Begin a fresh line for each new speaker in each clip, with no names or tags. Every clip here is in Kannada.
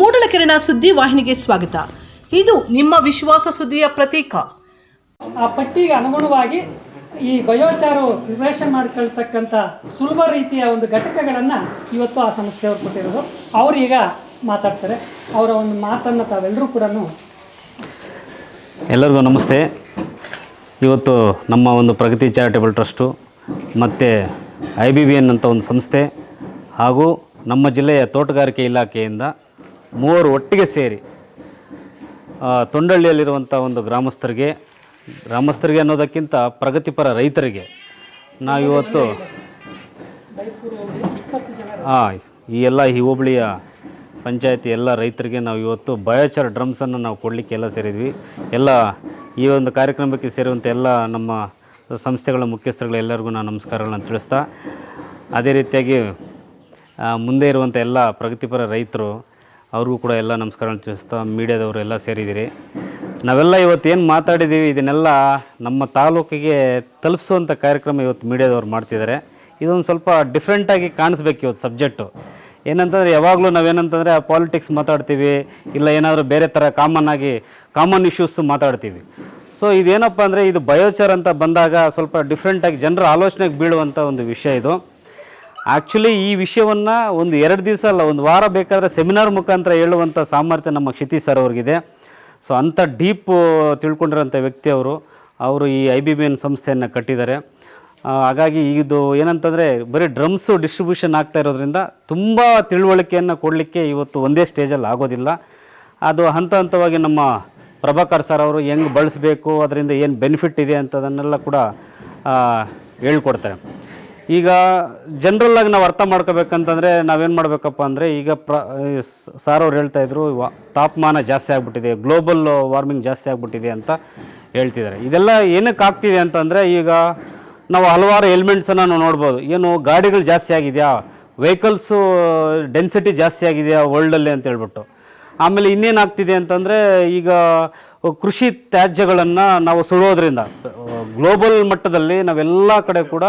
ಮೂಡಲಕೆರೆನ ಸುದ್ದಿ ವಾಹಿನಿಗೆ ಸ್ವಾಗತ. ಇದು ನಿಮ್ಮ ವಿಶ್ವಾಸ ಸುದ್ದಿಯ ಪ್ರತೀಕ.
ಆ ಪಟ್ಟಿಗೆ ಅನುಗುಣವಾಗಿ ಈ ಬಯೋಚಾರು ಪ್ರಿಪರೇಷನ್ ಮಾಡ್ಕೊಳ್ತಕ್ಕಂಥ ಸುಲಭ ರೀತಿಯ ಒಂದು ಘಟಕಗಳನ್ನು ಇವತ್ತು ಆ ಸಂಸ್ಥೆಯವರು ಕೊಟ್ಟಿರೋದು. ಈಗ ಮಾತಾಡ್ತಾರೆ. ಅವರ ಒಂದು ಮಾತನ್ನು ತಾವೆಲ್ಲರೂ ಕೂಡ
ಎಲ್ಲರಿಗೂ ನಮಸ್ತೆ. ಇವತ್ತು ನಮ್ಮ ಒಂದು ಪ್ರಗತಿ ಚಾರಿಟೇಬಲ್ ಟ್ರಸ್ಟು ಮತ್ತು ಐ ಬಿ ಬಿ ಎನ್ ಅಂತ ಒಂದು ಸಂಸ್ಥೆ ಹಾಗೂ ನಮ್ಮ ಜಿಲ್ಲೆಯ ತೋಟಗಾರಿಕೆ ಇಲಾಖೆಯಿಂದ ಮೂವರು ಒಟ್ಟಿಗೆ ಸೇರಿ ತೊಂಡಳ್ಳಿಯಲ್ಲಿರುವಂಥ ಒಂದು ಗ್ರಾಮಸ್ಥರಿಗೆ ಗ್ರಾಮಸ್ಥರಿಗೆ ಅನ್ನೋದಕ್ಕಿಂತ ಪ್ರಗತಿಪರ ರೈತರಿಗೆ ನಾವಿವತ್ತು ಹಾಂ ಈ ಎಲ್ಲ ಈ ಹೋಬಳಿಯ ಪಂಚಾಯತಿ ಎಲ್ಲ ರೈತರಿಗೆ ನಾವು ಇವತ್ತು ಬಯೋಚಾರ್ ಡ್ರಮ್ಸನ್ನು ನಾವು ಕೊಡಲಿಕ್ಕೆ ಎಲ್ಲ ಸೇರಿದ್ವಿ. ಎಲ್ಲ ಈ ಒಂದು ಕಾರ್ಯಕ್ರಮಕ್ಕೆ ಸೇರುವಂಥ ಎಲ್ಲ ನಮ್ಮ ಸಂಸ್ಥೆಗಳ ಮುಖ್ಯಸ್ಥರುಗಳೆಲ್ಲರಿಗೂ ನಾನು ನಮಸ್ಕಾರಗಳನ್ನು ತಿಳಿಸ್ತಾ, ಅದೇ ರೀತಿಯಾಗಿ ಮುಂದೆ ಇರುವಂಥ ಎಲ್ಲ ಪ್ರಗತಿಪರ ರೈತರು ಅವ್ರಿಗೂ ಕೂಡ ಎಲ್ಲ ನಮಸ್ಕಾರಗಳನ್ನು ತಿಳಿಸ್ತಾ ಮೀಡಿಯಾದವರು ಎಲ್ಲ ಸೇರಿದ್ದೀರಿ. ನಾವೆಲ್ಲ ಇವತ್ತು ಏನು ಮಾತಾಡಿದ್ದೀವಿ, ಇದನ್ನೆಲ್ಲ ನಮ್ಮ ತಾಲೂಕಿಗೆ ತಲುಪಿಸುವಂಥ ಕಾರ್ಯಕ್ರಮ ಇವತ್ತು ಮೀಡಿಯಾದವ್ರು ಮಾಡ್ತಿದ್ದಾರೆ. ಇದೊಂದು ಸ್ವಲ್ಪ ಡಿಫ್ರೆಂಟಾಗಿ ಕಾಣಿಸ್ಬೇಕು ಇವತ್ತು ಸಬ್ಜೆಕ್ಟು ಏನಂತಂದರೆ ಯಾವಾಗಲೂ ನಾವೇನಂತಂದರೆ ಪಾಲಿಟಿಕ್ಸ್ ಮಾತಾಡ್ತೀವಿ, ಇಲ್ಲ ಏನಾದರೂ ಬೇರೆ ಥರ ಕಾಮನ್ ಆಗಿ ಕಾಮನ್ ಇಶ್ಯೂಸ್ ಮಾತಾಡ್ತೀವಿ. ಸೊ ಇದೇನಪ್ಪ ಅಂದರೆ ಇದು ಬಯೋಚರ್ ಅಂತ ಬಂದಾಗ ಸ್ವಲ್ಪ ಡಿಫ್ರೆಂಟಾಗಿ ಜನರ ಆಲೋಚನೆಗೆ ಬೀಳುವಂಥ ಒಂದು ವಿಷಯ ಇದು. ಆ್ಯಕ್ಚುಲಿ ಈ ವಿಷಯವನ್ನು ಒಂದು ಎರಡು ದಿವಸ ಅಲ್ಲ, ಒಂದು ವಾರ ಬೇಕಾದರೆ ಸೆಮಿನಾರ್ ಮುಖಾಂತರ ಹೇಳುವಂಥ ಸಾಮರ್ಥ್ಯ ನಮ್ಮ ಕ್ಷಿತಿ ಸರ್ ಅವ್ರಿಗಿದೆ. ಸೊ ಅಂಥ ಡೀಪ್ ತಿಳ್ಕೊಂಡಿರೋಂಥ ವ್ಯಕ್ತಿ ಅವರು ಅವರು ಈ ಐ ಬಿ ಬಿ ಎನ್ ಸಂಸ್ಥೆಯನ್ನು ಕಟ್ಟಿದ್ದಾರೆ. ಹಾಗಾಗಿ ಇದು ಏನಂತಂದರೆ, ಬರೀ ಡ್ರಮ್ಸು ಡಿಸ್ಟ್ರಿಬ್ಯೂಷನ್ ಆಗ್ತಾ ಇರೋದ್ರಿಂದ ತುಂಬ ತಿಳುವಳಿಕೆಯನ್ನು ಕೊಡಲಿಕ್ಕೆ ಇವತ್ತು ಒಂದೇ ಸ್ಟೇಜಲ್ಲಿ ಆಗೋದಿಲ್ಲ. ಅದು ಹಂತ ಹಂತವಾಗಿ ನಮ್ಮ ಪ್ರಭಾಕರ್ ಸರ್ ಅವರು ಹೆಂಗೆ ಬಳಸಬೇಕು, ಅದರಿಂದ ಏನು ಬೆನಿಫಿಟ್ ಇದೆ ಅಂತದನ್ನೆಲ್ಲ ಕೂಡ ಹೇಳ್ಕೊಡ್ತಾರೆ. ಈಗ ಜನ್ರಲ್ಲಾಗಿ ನಾವು ಅರ್ಥ ಮಾಡ್ಕೋಬೇಕಂತಂದರೆ ನಾವೇನು ಮಾಡಬೇಕಪ್ಪ ಅಂದರೆ ಈಗ ಪ್ರ ಸಾರ್ ಅವ್ರು ಹೇಳ್ತಾ ಇದ್ರು ತಾಪಮಾನ ಜಾಸ್ತಿ ಆಗಿಬಿಟ್ಟಿದೆ ಗ್ಲೋಬಲ್ ವಾರ್ಮಿಂಗ್ ಜಾಸ್ತಿ ಆಗಿಬಿಟ್ಟಿದೆ ಅಂತ ಹೇಳ್ತಿದ್ದಾರೆ. ಇದೆಲ್ಲ ಏನಕ್ಕೆ ಆಗ್ತಿದೆ ಅಂತಂದರೆ ಈಗ ನಾವು ಹಲವಾರು ಎಲಿಮೆಂಟ್ಸನ್ನು ನಾವು ನೋಡ್ಬೋದು. ಏನು ಗಾಡಿಗಳು ಜಾಸ್ತಿ ಆಗಿದೆಯಾ? ವೆಹಿಕಲ್ಸು ಡೆನ್ಸಿಟಿ ಜಾಸ್ತಿ ಆಗಿದೆಯಾ ವರ್ಲ್ಡಲ್ಲಿ ಅಂತ ಹೇಳ್ಬಿಟ್ಟು. ಆಮೇಲೆ ಇನ್ನೇನಾಗ್ತಿದೆ ಅಂತಂದರೆ ಈಗ ಕೃಷಿ ತ್ಯಾಜ್ಯಗಳನ್ನು ನಾವು ಸುಡೋದ್ರಿಂದ ಗ್ಲೋಬಲ್ ಮಟ್ಟದಲ್ಲಿ ನಾವೆಲ್ಲ ಕಡೆ ಕೂಡ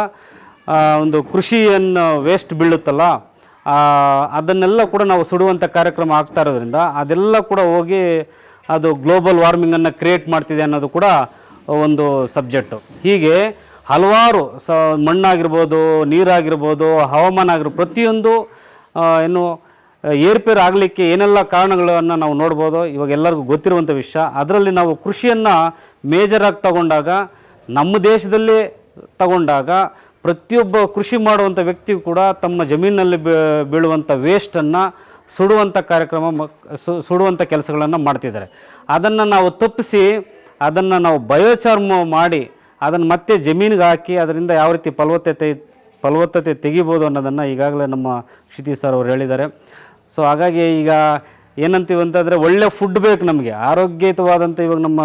ಒಂದು ಕೃಷಿಯನ್ನು ವೇಸ್ಟ್ ಬೀಳುತ್ತಲ್ಲ ಅದನ್ನೆಲ್ಲ ಕೂಡ ನಾವು ಸುಡುವಂಥ ಕಾರ್ಯಕ್ರಮ ಆಗ್ತಾ ಇರೋದ್ರಿಂದ ಅದೆಲ್ಲ ಕೂಡ ಹೋಗಿ ಅದು ಗ್ಲೋಬಲ್ ವಾರ್ಮಿಂಗನ್ನು ಕ್ರಿಯೇಟ್ ಮಾಡ್ತಿದೆ ಅನ್ನೋದು ಕೂಡ ಒಂದು ಸಬ್ಜೆಕ್ಟು ಹೀಗೆ ಹಲವಾರು ಸ, ಮಣ್ಣಾಗಿರ್ಬೋದು, ನೀರಾಗಿರ್ಬೋದು, ಹವಾಮಾನ ಆಗಿರ್ಬೋದು, ಪ್ರತಿಯೊಂದು ಏನು ಏರ್ಪೇರು ಆಗಲಿಕ್ಕೆ ಏನೆಲ್ಲ ಕಾರಣಗಳನ್ನು ನಾವು ನೋಡ್ಬೋದು, ಇವಾಗ ಎಲ್ಲರಿಗೂ ಗೊತ್ತಿರುವಂಥ ವಿಷಯ. ಅದರಲ್ಲಿ ನಾವು ಕೃಷಿಯನ್ನು ಮೇಜರಾಗಿ ತಗೊಂಡಾಗ, ನಮ್ಮ ದೇಶದಲ್ಲಿ ತಗೊಂಡಾಗ ಪ್ರತಿಯೊಬ್ಬ ಕೃಷಿ ಮಾಡುವಂಥ ವ್ಯಕ್ತಿಯು ಕೂಡ ತಮ್ಮ ಜಮೀನಿನಲ್ಲಿ ಬೀಳುವಂಥ ವೇಸ್ಟನ್ನು ಸುಡುವಂಥ ಕಾರ್ಯಕ್ರಮ ಸುಡುವಂಥ ಕೆಲಸಗಳನ್ನು ಮಾಡ್ತಿದ್ದಾರೆ. ಅದನ್ನು ನಾವು ತಪ್ಪಿಸಿ ಅದನ್ನು ನಾವು ಬಯೋಚಾರ್ ಮಾಡಿ ಅದನ್ನು ಮತ್ತೆ ಜಮೀನಿಗೆ ಹಾಕಿ ಅದರಿಂದ ಯಾವ ರೀತಿ ಫಲವತ್ತತೆ ಫಲವತ್ತತೆ ತೆಗಿಬೋದು ಅನ್ನೋದನ್ನು ಈಗಾಗಲೇ ನಮ್ಮ ಕ್ಷಿತಿ ಸರ್ ಅವರು ಹೇಳಿದ್ದಾರೆ. ಸೊ ಹಾಗಾಗಿ ಈಗ ಏನಂತೀವಿ ಅಂತಂದರೆ ಒಳ್ಳೆ ಫುಡ್ ಬೇಕು ನಮಗೆ. ಆರೋಗ್ಯಯುತವಾದಂಥ ಇವಾಗ ನಮ್ಮ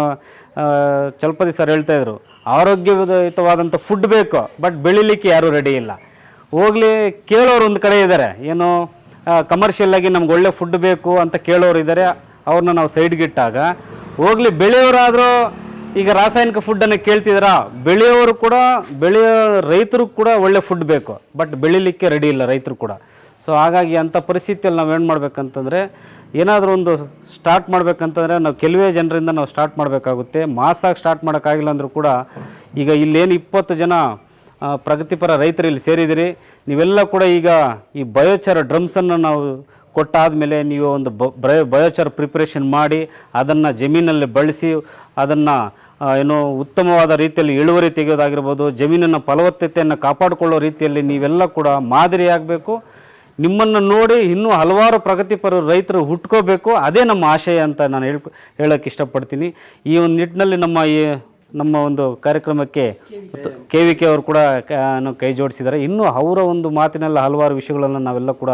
ಚಲಪತಿ ಸರ್ ಹೇಳ್ತಾ ಇದ್ರು. ಆರೋಗ್ಯಯುತವಾದಂಥ ಫುಡ್ ಬೇಕು ಬಟ್ ಬೆಳಿಲಿಕ್ಕೆ ಯಾರೂ ರೆಡಿ ಇಲ್ಲ. ಹೋಗ್ಲಿ, ಕೇಳೋರು ಒಂದು ಕಡೆ ಇದ್ದಾರೆ ಏನು ಕಮರ್ಷಿಯಲ್ ಆಗಿ ನಮ್ಗೆ ಒಳ್ಳೆ ಫುಡ್ ಬೇಕು ಅಂತ ಕೇಳೋರು ಇದ್ದಾರೆ ಅವ್ರನ್ನ ನಾವು ಸೈಡ್ಗಿಟ್ಟಾಗ ಹೋಗ್ಲಿ, ಬೆಳೆಯೋರಾದರೂ ಈಗ ರಾಸಾಯನಿಕ ಫುಡ್ಡನ್ನು ಕೇಳ್ತಿದ್ದೀರಾ ಬೆಳೆಯೋರು ಕೂಡ, ಬೆಳೆಯೋ ರೈತರು ಕೂಡ ಒಳ್ಳೆ ಫುಡ್ ಬೇಕು ಬಟ್ ಬೆಳಿಲಿಕ್ಕೆ ರೆಡಿ ಇಲ್ಲ ರೈತರು ಕೂಡ. ಸೊ ಹಾಗಾಗಿ ಅಂಥ ಪರಿಸ್ಥಿತಿಯಲ್ಲಿ ನಾವು ಏನು ಮಾಡಬೇಕಂತಂದರೆ, ಏನಾದರೂ ಒಂದು ಸ್ಟಾರ್ಟ್ ಮಾಡಬೇಕಂತಂದರೆ ನಾವು ಕೆಲವೇ ಜನರಿಂದ ನಾವು ಸ್ಟಾರ್ಟ್ ಮಾಡಬೇಕಾಗುತ್ತೆ. ಮಾಸಾಗಿ ಸ್ಟಾರ್ಟ್ ಮಾಡೋಕ್ಕಾಗಿಲ್ಲ ಅಂದರೂ ಕೂಡ, ಈಗ ಇಲ್ಲೇನು ಇಪ್ಪತ್ತು ಜನ ಪ್ರಗತಿಪರ ರೈತರು ಇಲ್ಲಿ ಸೇರಿದಿರಿ ನೀವೆಲ್ಲ ಕೂಡ ಈಗ ಈ ಬಯೋಚಾರ ಡ್ರಮ್ಸನ್ನು ನಾವು ಕೊಟ್ಟಾದಮೇಲೆ ನೀವು ಒಂದು ಬಯೋಚಾರ್ ಪ್ರಿಪ್ರೇಷನ್ ಮಾಡಿ, ಅದನ್ನು ಜಮೀನಲ್ಲಿ ಬಳಸಿ, ಅದನ್ನು ಏನು ಉತ್ತಮವಾದ ರೀತಿಯಲ್ಲಿ ಇಳುವರಿ ತೆಗೆಯೋದಾಗಿರ್ಬೋದು, ಜಮೀನನ್ನು ಫಲವತ್ತತೆಯನ್ನು ಕಾಪಾಡಿಕೊಳ್ಳೋ ರೀತಿಯಲ್ಲಿ ನೀವೆಲ್ಲ ಕೂಡ ಮಾದರಿಯಾಗಬೇಕು. ನಿಮ್ಮನ್ನು ನೋಡಿ ಇನ್ನೂ ಹಲವಾರು ಪ್ರಗತಿಪರ ರೈತರು ಹುಟ್ಕೋಬೇಕು. ಅದೇ ನಮ್ಮ ಆಶಯ ಅಂತ ನಾನು ಹೇಳ್ ಹೇಳೋಕ್ಕೆ ಇಷ್ಟಪಡ್ತೀನಿ. ಈ ಒಂದು ನಿಟ್ಟಿನಲ್ಲಿ ನಮ್ಮ ಈ, ನಮ್ಮ ಒಂದು ಕಾರ್ಯಕ್ರಮಕ್ಕೆ ಕೆ ವಿ ಕೆ ಅವರು ಕೂಡ ಕ- ಜೋಡಿಸಿದ್ದಾರೆ. ಇನ್ನೂ ಅವರ ಒಂದು ಮಾತಿನಲ್ಲಿ ಹಲವಾರು ವಿಷಯಗಳನ್ನು ನಾವೆಲ್ಲ ಕೂಡ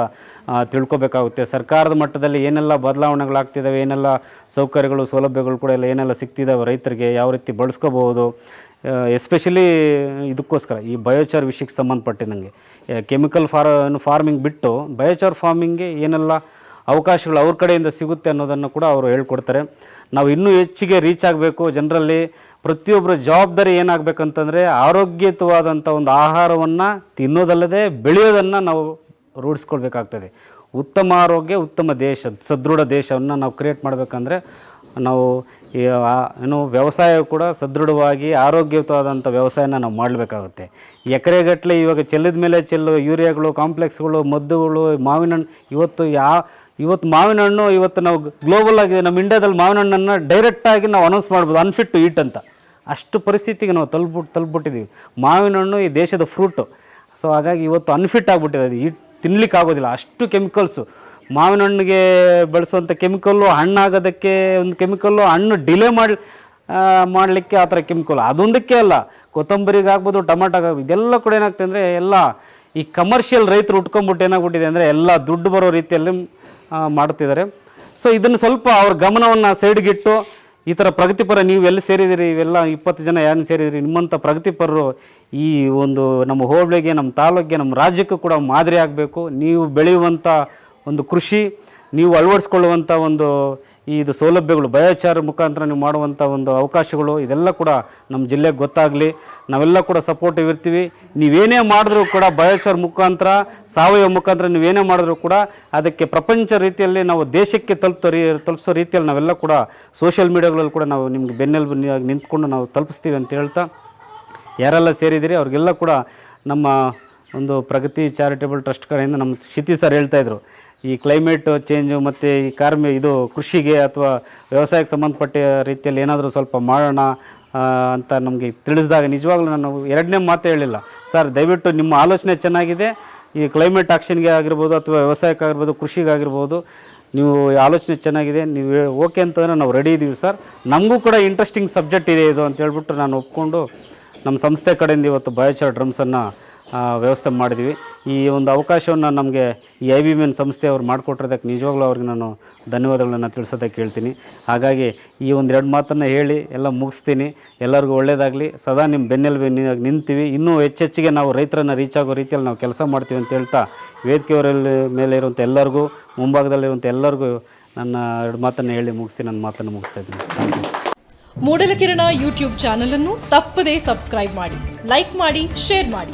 ತಿಳ್ಕೊಬೇಕಾಗುತ್ತೆ. ಸರ್ಕಾರದ ಮಟ್ಟದಲ್ಲಿ ಏನೆಲ್ಲ ಬದಲಾವಣೆಗಳಾಗ್ತಿದ್ದಾವೆ, ಏನೆಲ್ಲ ಸೌಕರ್ಯಗಳು, ಸೌಲಭ್ಯಗಳು ಕೂಡ ಎಲ್ಲ ಏನೆಲ್ಲ ಸಿಗ್ತಿದ್ದಾವೆ ರೈತರಿಗೆ, ಯಾವ ರೀತಿ ಬಳಸ್ಕೋಬಹುದು ಎಸ್ಪೆಷಲಿ ಇದಕ್ಕೋಸ್ಕರ ಈ ಬಯೋಚಾರ್ ವಿಷಯಕ್ಕೆ ಸಂಬಂಧಪಟ್ಟಿದಂಗೆ ಕೆಮಿಕಲ್ ಫಾರ್ ಫಾರ್ಮಿಂಗ್ ಬಿಟ್ಟು ಬಯೋಚಾರ್ ಫಾರ್ಮಿಂಗ್ಗೆ ಏನೆಲ್ಲ ಅವಕಾಶಗಳು ಅವ್ರ ಕಡೆಯಿಂದ ಸಿಗುತ್ತೆ ಅನ್ನೋದನ್ನು ಕೂಡ ಅವರು ಹೇಳ್ಕೊಡ್ತಾರೆ. ನಾವು ಇನ್ನೂ ಹೆಚ್ಚಿಗೆ ರೀಚ್ ಆಗಬೇಕು. ಜನರಲ್ಲಿ ಪ್ರತಿಯೊಬ್ಬರ ಜವಾಬ್ದಾರಿ ಏನಾಗಬೇಕಂತಂದರೆ ಆರೋಗ್ಯಯುತವಾದಂಥ ಒಂದು ಆಹಾರವನ್ನು ತಿನ್ನೋದಲ್ಲದೆ ಬೆಳೆಯೋದನ್ನು ನಾವು ರೂಢಿಸ್ಕೊಳ್ಬೇಕಾಗ್ತದೆ. ಉತ್ತಮ ಆರೋಗ್ಯ, ಉತ್ತಮ ದೇಶ, ಸದೃಢ ದೇಶವನ್ನು ನಾವು ಕ್ರಿಯೇಟ್ ಮಾಡಬೇಕಂದ್ರೆ ನಾವು ಏನು ವ್ಯವಸಾಯ ಕೂಡ ಸದೃಢವಾಗಿ ಆರೋಗ್ಯಯುತವಾದಂಥ ವ್ಯವಸಾಯನ ನಾವು ಮಾಡಬೇಕಾಗುತ್ತೆ. ಎಕರೆಗಟ್ಟಲೆ ಇವಾಗ ಚೆಲ್ಲಿದ ಮೇಲೆ ಚೆಲ್ಲು, ಯೂರಿಯಾಗಳು, ಕಾಂಪ್ಲೆಕ್ಸ್ಗಳು, ಮದ್ದುಗಳು, ಮಾವಿನ ಹಣ್ಣು, ಇವತ್ತು ಯಾ, ಇವತ್ತು ಮಾವಿನ ಹಣ್ಣು, ಇವತ್ತು ನಾವು ಗ್ಲೋಬಲ್ ಆಗಿ ನಮ್ಮ ಇಂಡಿಯಾದಲ್ಲಿ ಮಾವಿನ ಹಣ್ಣನ್ನು ಡೈರೆಕ್ಟಾಗಿ ನಾವು ಅನೌನ್ಸ್ ಮಾಡ್ಬೋದು ಅನ್ಫಿಟ್ ಟು ಈಟ್ ಅಂತ. ಅಷ್ಟು ಪರಿಸ್ಥಿತಿಗೆ ನಾವು ತಲುಪಿಟ್ ತಲುಪ್ಬಿಟ್ಟಿದ್ದೀವಿ ಮಾವಿನ ಹಣ್ಣು ಈ ದೇಶದ ಫ್ರೂಟು ಸೊ ಹಾಗಾಗಿ ಇವತ್ತು ಅನ್ಫಿಟ್ ಆಗಿಬಿಟ್ಟಿದೆ. ಅದು ಈ ತಿನ್ಲಿಕ್ಕೆ ಆಗೋದಿಲ್ಲ ಅಷ್ಟು ಕೆಮಿಕಲ್ಸು ಮಾವಿನ ಹಣ್ಣಿಗೆ ಬೆಳೆಸುವಂಥ ಕೆಮಿಕಲ್ಲು ಹಣ್ಣಾಗೋದಕ್ಕೆ ಒಂದು ಕೆಮಿಕಲ್ಲು ಹಣ್ಣು ಡಿಲೇ ಮಾಡಿ ಮಾಡಲಿಕ್ಕೆ ಆ ಥರ ಕೆಮಿಕಲ್. ಅದೊಂದಕ್ಕೆ ಅಲ್ಲ ಕೊತ್ತಂಬರಿಗೆ ಆಗ್ಬೋದು ಟೊಮಾಟೊ ಇದೆಲ್ಲ ಕೂಡ ಏನಾಗ್ತದೆ ಅಂದರೆ ಎಲ್ಲ ಈ ಕಮರ್ಷಿಯಲ್ ರೈತರು ಉಟ್ಕೊಂಡ್ಬಿಟ್ಟು ಏನಾಗ್ಬಿಟ್ಟಿದೆ ಅಂದರೆ ಎಲ್ಲ ದುಡ್ಡು ಬರೋ ರೀತಿಯಲ್ಲಿ ಮಾಡ್ತಿದ್ದಾರೆ. ಸೊ ಇದನ್ನು ಸ್ವಲ್ಪ ಅವ್ರ ಗಮನವನ್ನು ಸೈಡ್ಗಿಟ್ಟು ಈ ಥರ ಪ್ರಗತಿಪರ ನೀವು ಎಲ್ಲಿ ಸೇರಿದಿರಿ ಇವೆಲ್ಲ ಇಪ್ಪತ್ತು ಜನ ಯಾರು ಸೇರಿದಿರಿ ನಿಮ್ಮಂಥ ಪ್ರಗತಿಪರರು ಈ ಒಂದು ನಮ್ಮ ಹೋಬಳಿಗೆ, ನಮ್ಮ ತಾಲೂಕಿಗೆ, ನಮ್ಮ ರಾಜ್ಯಕ್ಕೂ ಕೂಡ ಮಾದರಿ ಆಗಬೇಕು. ನೀವು ಬೆಳೆಯುವಂಥ ಒಂದು ಕೃಷಿ, ನೀವು ಅಳವಡಿಸ್ಕೊಳ್ಳುವಂಥ ಒಂದು ಈ ಇದು ಸೌಲಭ್ಯಗಳು ಬಯೋಚಾರ ಮುಖಾಂತರ ನೀವು ಮಾಡುವಂಥ ಒಂದು ಅವಕಾಶಗಳು, ಇದೆಲ್ಲ ಕೂಡ ನಮ್ಮ ಜಿಲ್ಲೆಗೆ ಗೊತ್ತಾಗಲಿ. ನಾವೆಲ್ಲ ಕೂಡ ಸಪೋರ್ಟಿವ್ ಇರ್ತೀವಿ. ನೀವೇನೇ ಮಾಡಿದ್ರೂ ಕೂಡ ಬಯೋಚಾರ ಮುಖಾಂತರ, ಸಾವಯವ ಮುಖಾಂತರ ನೀವೇನೇ ಮಾಡಿದ್ರೂ ಕೂಡ ಅದಕ್ಕೆ ಪ್ರಪಂಚ ರೀತಿಯಲ್ಲಿ ನಾವು ದೇಶಕ್ಕೆ ತಲುಪ್ತೋ ರೀ, ತಲುಪಿಸೋ ರೀತಿಯಲ್ಲಿ ನಾವೆಲ್ಲ ಕೂಡ ಸೋಷಿಯಲ್ ಮೀಡಿಯಾಗಳಲ್ಲಿ ಕೂಡ ನಾವು ನಿಮಗೆ ಬೆನ್ನೆಲುಬು ನಿಂತ್ಕೊಂಡು ನಾವು ತಲುಪಿಸ್ತೀವಿ ಅಂತ ಹೇಳ್ತಾ ಯಾರೆಲ್ಲ ಸೇರಿದಿರಿ ಅವ್ರಿಗೆಲ್ಲ ಕೂಡ ನಮ್ಮ ಒಂದು ಪ್ರಗತಿ ಚಾರಿಟೇಬಲ್ ಟ್ರಸ್ಟ್ ಕಡೆಯಿಂದ ನಮ್ಮ ಕ್ಷಿತಿ ಸರ್ ಹೇಳ್ತಾಯಿದ್ರು ಈ ಕ್ಲೈಮೇಟ್ ಚೇಂಜು ಮತ್ತು ಈ ಕಾರ್ಮಿ ಇದು ಕೃಷಿಗೆ ಅಥವಾ ವ್ಯವಸಾಯಕ್ಕೆ ಸಂಬಂಧಪಟ್ಟ ರೀತಿಯಲ್ಲಿ ಏನಾದರೂ ಸ್ವಲ್ಪ ಮಾಡೋಣ ಅಂತ ನಮಗೆ ತಿಳಿಸಿದಾಗ ನಿಜವಾಗ್ಲೂ ನಾನು ಎರಡನೇ ಮಾತು ಹೇಳಿಲ್ಲ. ಸರ್, ದಯವಿಟ್ಟು ನಿಮ್ಮ ಆಲೋಚನೆ ಚೆನ್ನಾಗಿದೆ. ಈ ಕ್ಲೈಮೇಟ್ ಆಕ್ಷನ್ಗೆ ಆಗಿರ್ಬೋದು ಅಥವಾ ವ್ಯವಸಾಯಕ್ಕಾಗಿರ್ಬೋದು ಕೃಷಿಗಾಗಿರ್ಬೋದು ನೀವು ಆಲೋಚನೆ ಚೆನ್ನಾಗಿದೆ. ನೀವು ಓಕೆ ಅಂತಂದರೆ ನಾವು ರೆಡಿ ಇದ್ದೀವಿ ಸರ್. ನಮಗೂ ಕೂಡ ಇಂಟ್ರೆಸ್ಟಿಂಗ್ ಸಬ್ಜೆಕ್ಟ್ ಇದೆ ಇದು ಅಂತ ಹೇಳ್ಬಿಟ್ಟು ನಾನು ಒಪ್ಕೊಂಡು ನಮ್ಮ ಸಂಸ್ಥೆ ಕಡೆಯಿಂದ ಇವತ್ತು ಬಯೋಚಾರ್ ಡ್ರಮ್ಸನ್ನು ವ್ಯವಸ್ಥೆ ಮಾಡಿದ್ವಿ. ಈ ಒಂದು ಅವಕಾಶವನ್ನು ನಮಗೆ ಈ ಐ ಬಿ ಮೆನ್ ಸಂಸ್ಥೆಯವರು ಮಾಡಿಕೊಟ್ಟಿರೋದಕ್ಕೆ ನಿಜವಾಗ್ಲೂ ಅವ್ರಿಗೆ ನಾನು ಧನ್ಯವಾದಗಳನ್ನು ತಿಳಿಸೋದಕ್ಕೆ ಹೇಳ್ತೀನಿ. ಹಾಗಾಗಿ ಈ ಒಂದು ಎರಡು ಮಾತನ್ನು ಹೇಳಿ, ಎಲ್ಲ ಮುಗಿಸ್ತೀನಿ. ಎಲ್ಲರಿಗೂ ಒಳ್ಳೆಯದಾಗಲಿ ಸದಾ ನಿಮ್ಮ ಬೆನ್ನೆಲುಬು ನಿಂತೀವಿ. ಇನ್ನೂ ಹೆಚ್ಚೆಚ್ಚಿಗೆ ನಾವು ರೈತರನ್ನು ರೀಚ್ ಆಗೋ ರೀತಿಯಲ್ಲಿ ನಾವು ಕೆಲಸ ಮಾಡ್ತೀವಿ ಅಂತ ಹೇಳ್ತಾ ವೇದಿಕೆಯವರಲ್ಲಿ ಮೇಲೆ ಇರುವಂಥ ಎಲ್ಲರಿಗೂ ಮುಂಭಾಗದಲ್ಲಿರುವಂಥ ಎಲ್ಲರಿಗೂ ನನ್ನ ಎರಡು ಮಾತನ್ನು ಹೇಳಿ ಮುಗಿಸಿ ನನ್ನ ಮಾತನ್ನು ಮುಗಿಸ್ತಾ ಇದ್ದೀನಿ.
ಮೂಡಲಕಿರಣ ಯೂಟ್ಯೂಬ್ ಚಾನಲನ್ನು ತಪ್ಪದೇ ಸಬ್ಸ್ಕ್ರೈಬ್ ಮಾಡಿ, ಲೈಕ್ ಮಾಡಿ, ಶೇರ್ ಮಾಡಿ.